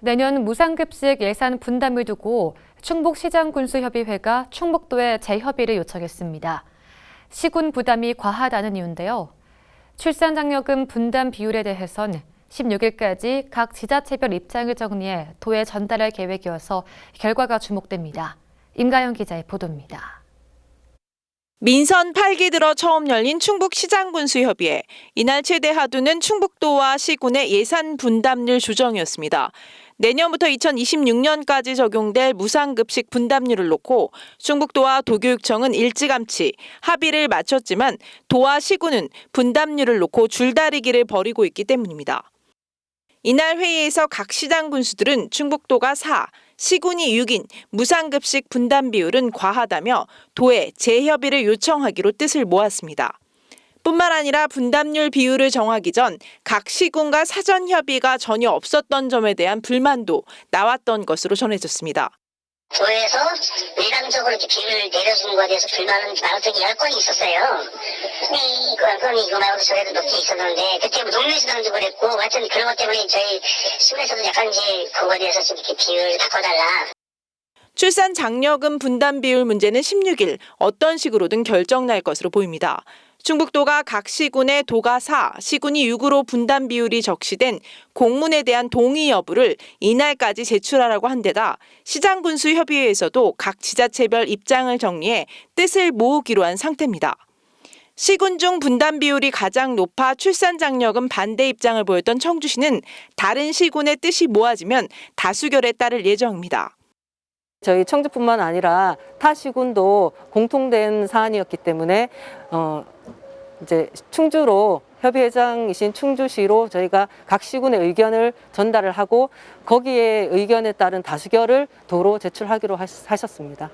내년 무상급식 예산 분담을 두고 충북시장군수협의회가 충북도에 재협의를 요청했습니다. 시군 부담이 과하다는 이유인데요. 출산장려금 분담 비율에 대해선 16일까지 각 지자체별 입장을 정리해 도에 전달할 계획이어서 결과가 주목됩니다. 임가영 기자의 보도입니다. 민선 8기 들어 처음 열린 충북 시장군수협의회. 이날 최대 하두는 충북도와 시군의 예산 분담률 조정이었습니다. 내년부터 2026년까지 적용될 무상급식 분담률을 놓고 충북도와 도교육청은 일찌감치 합의를 마쳤지만 도와 시군은 분담률을 놓고 줄다리기를 벌이고 있기 때문입니다. 이날 회의에서 각 시장 군수들은 충북도가 4, 시군이 6인 무상급식 분담 비율은 과하다며 도에 재협의를 요청하기로 뜻을 모았습니다. 뿐만 아니라 분담률 비율을 정하기 전 각 시군과 사전 협의가 전혀 없었던 점에 대한 불만도 나왔던 것으로 전해졌습니다. 도에서 일반적으로 이렇게 비율을 내려준 거에 대해서 불만은 많았던 게 10건이 있었어요. 근데 이거, 그건 이거 말고도 저래도 몇 개 있었는데, 그때 뭐 농민수당도 그랬고, 하여튼 그런 것 때문에 저희 시군에서도 약간 이제 그거에 대해서 좀 이렇게 비율 바꿔달라. 출산 장려금 분담 비율 문제는 16일 어떤 식으로든 결정 날 것으로 보입니다. 충북도가 각 시군의 도가 4, 시군이 6으로 분담 비율이 적시된 공문에 대한 동의 여부를 이날까지 제출하라고 한 데다 시장군수협의회에서도 각 지자체별 입장을 정리해 뜻을 모으기로 한 상태입니다. 시군 중 분담 비율이 가장 높아 출산 장려금 반대 입장을 보였던 청주시는 다른 시군의 뜻이 모아지면 다수결에 따를 예정입니다. 저희 청주뿐만 아니라 타 시군도 공통된 사안이었기 때문에 어 이제 충주로 협의회장이신 충주시로 저희가 각 시군의 의견을 전달을 하고 거기에 의견에 따른 다수결을 도로 제출하기로 하셨- 하셨습니다.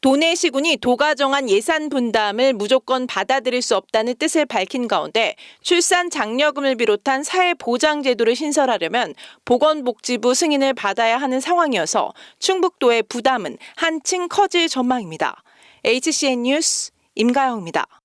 도내 시군이 도가 정한 예산 분담을 무조건 받아들일 수 없다는 뜻을 밝힌 가운데 출산 장려금을 비롯한 사회 보장 제도를 신설하려면 보건복지부 승인을 받아야 하는 상황이어서 충북도의 부담은 한층 커질 전망입니다. HCN 뉴스 임가영입니다.